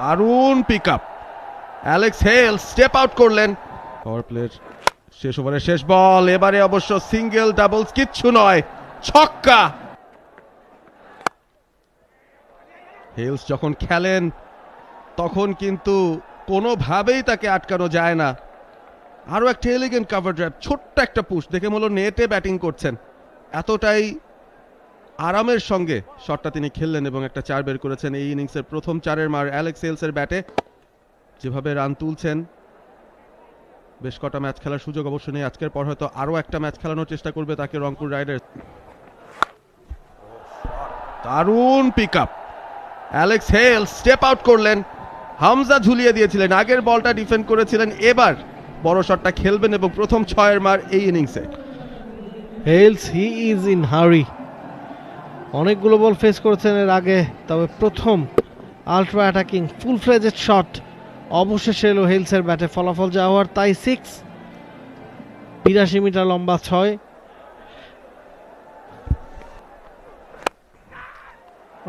দারুণ pick up Alex Hales step out করলেন। Power প্লের শেষ ওভারের শেষ বল এবারে অবশ্য সিঙ্গেল ডাবলস কিচ্ছু নয়, ছক্কা। হেলস যখন খেলেন, তখন কিন্তু কোনোভাবেই তাকে আটকানো যায় না। আরও একটা এলিগেন্ট কাভার ড্রাইভ ছোট্ট একটা পুশ দেখে মূল নেটে ব্যাটিং করছেন। এতটাই আরামের সঙ্গে শটটা তিনি খেললেন এবং একটা চার বের করেছেন। এই ইনিংসের প্রথম চারের মার অ্যালেক্স হেলসের ব্যাটে। যেভাবে রান তুলছেন, বেশ কটা ম্যাচ খেলার সুযোগ অবশ্য নেই। আজকের পর হয়তো আরও একটা ম্যাচ খেলানোর চেষ্টা করবে তাকে রংপুর রাইডার্স। দারুণ pick up Alex Hales step out করলেন। হামজা ঝুলিয়ে দিয়েছিলেন। আগের বলটা ডিফেন্ড করেছিলেন। এবার বড় শটটা খেলবেন এবং প্রথম ছয়ের মার এই ইনিংসে। হেলস, হি ইজ ইন হারি। অনেকগুলো বল ফেস করেছেন এর আগে, তবে প্রথম ultra attacking full fledged shot অবশেষে এলো হেলসের ব্যাটে ফলাফল যা হওয়ার তাই সিক্স বিরাশি মিটার লম্বা ছয়।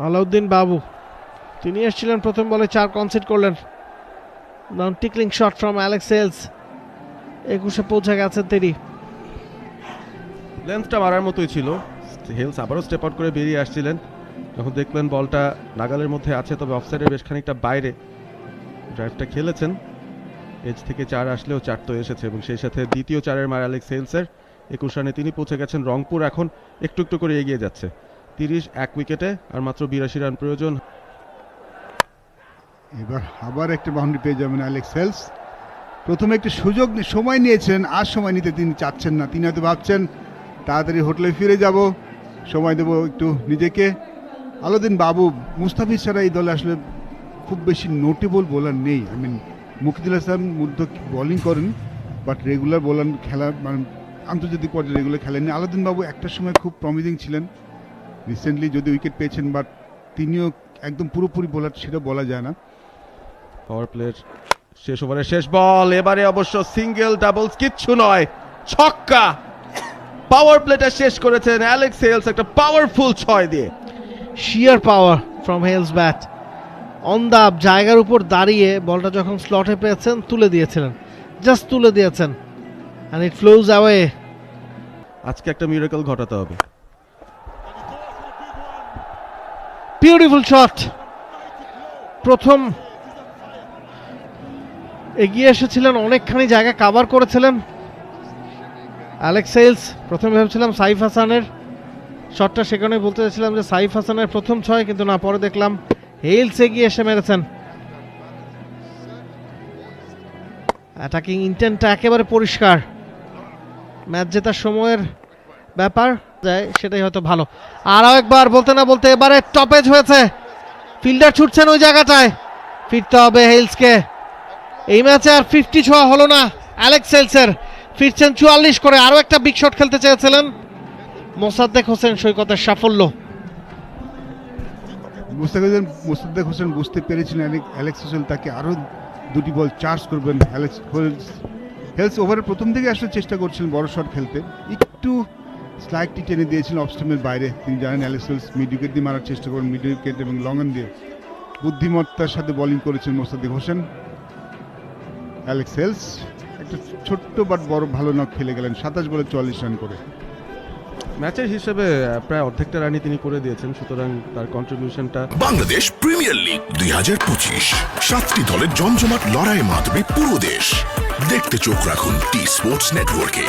আলাউদ্দিন বাবু, তিনি এসেছিলেন প্রথম বলে চার কনসিড করলেন। Non tickling shot from Alex Hales একুশে পৌঁছে গেছেন তিনি। লেন্থটা মারার মতোই ছিল। হেলস আবারও স্টেপ আউট করে বেরিয়ে আসছিলেন। যখন দেখলেন বলটা নাগালের মধ্যে আছে, তবে অফসাইডের বেশ খানিকটা বাইরে ড্রাইভটা খেলেছেন। এজ থেকে চার আসলেও চার তো এসেছে এবং সেই সাথে দ্বিতীয় চারের মার অ্যালেক্স হেলসের একুশ রানে তিনি পৌঁছে গেছেন রংপুর, এখন একটু একটু করে এগিয়ে যাচ্ছে। তিরিশ, এক উইকেটে আর মাত্র বিরাশি রান প্রয়োজন। এবার আবার একটা বাউন্ডারি পেয়ে যাবেন অ্যালেক্স হেলস প্রথমে একটি সুযোগ সময় নিয়েছেন, আর সময় নিতে তিনি চাচ্ছেন না। তিনি হয়তো ভাবছেন, তাড়াতাড়ি হোটেলে ফিরে যাব। সময় দেবো একটু নিজেকে। আলাদিন বাবু, মুস্তাফিজ ছাড়া এই দলে আসলে খুব বেশি নোটেবল বোলার নেই। আই মিন মুকিদুল হাসান মধ্য বোলিং করেন বাট রেগুলার বোলার খেলা মানে আন্তর্জাতিক পর্যায়ে রেগুলার খেলেননি। আলাদিন বাবু একটা সময় খুব প্রমিজিং ছিলেন। রিসেন্টলি যদি উইকেট পেয়েছেন বাট তিনিও একদম পুরোপুরি বোলার সেটা বলা যায় না। পাওয়ার প্লের শেষ ওভারের শেষ বল এবারে অবশ্য সিঙ্গেল ডাবলস কিচ্ছু নয়, ছক্কা। পাওয়ার প্লেটা শেষ করেছেন অ্যালেক্স হেলস একটা পাওয়ারফুল ছয় দিয়ে। Sheer power from Hales bat on the জায়গার উপর দাঁড়িয়ে বলটা যখন স্লটে পেয়েছেন তুলে দিয়েছিলেন। জাস্ট তুলে দিয়েছেন। অ্যান্ড ইট ফ্লোজ অ্যাওয়ে আজকে একটা মিরাকল ঘটাতে হবে। বিউটিফুল শট প্রথম এগিয়ে এসেছিলেন অনেকখানি জায়গা কাভার করেছিলেন। অ্যালেক্স হেলস প্রথমে ভেবেছিলাম সাইফ হাসানের শটটা সেখানে বলতে চাইছিলাম যে সাইফ হাসানের প্রথম ছয়, কিন্তু না, পরে দেখলাম হেলস এগিয়ে এসে মেরেছেন। অ্যাটাকিং ইন্টেন্টটা একেবারে পরিষ্কার। ম্যাচ জেতার সময়ের ব্যাপার যায়, সেটাই হয়তো ভালো। আরও একবার বলতে না বলতে এবারে টপেজ হয়েছে। ফিল্ডার ছুটছেন ওই জায়গাটায়। ফিরতে হবে হেলসকে এই ম্যাচে আর ফিফটি ছোঁয়া হলো না অ্যালেক্স হেলসের ফিরছেন চুয়াল্লিশ করে। আরও একটা বিগ শট খেলতে চেয়েছিলেন মোসাদ্দেক হোসেন সৈকতের সাফল্য। মুস্তাক হোসেন মুস্তাক হোসেন বুঝতে পেরেছিলেন অ্যালেক- অ্যালেক্স হোসেন তাকে আরও দুটি বল চার্জ করবেন। অ্যালেক্স হেলস হেলস ওভারের প্রথম থেকে আসলে চেষ্টা করছিলেন বড় শট খেলতে। একটু স্লাইডটি টেনে দিয়েছিলেন অফস্টামের বাইরে। তিনি জানেন অ্যালেক্স হেলস মিড দিয়ে মারার চেষ্টা করেন মিড এবং লং অন দিয়ে। বুদ্ধিমত্তার সাথে বোলিং করেছেন মোস্তাদিক হোসেন। অ্যালেক্স হেলস একটা ছোট্ট বাট বড় ভালো নক খেলে গেলেন সাতাশ বলে চুয়াল্লিশ রান করে। ম্যাচের হিসেবে প্রায় অর্ধেকটা রানই তিনি করে দিয়েছেন সুতরাং তার কন্ট্রিবিউশনটা বাংলাদেশ প্রিমিয়ার লিগ দুই হাজার পঁচিশ। সাতটি দলের জমজমাট লড়াই মাতবে পুরো দেশ। দেখতে চোখ রাখুন টি স্পোর্টস নেটওয়ার্কে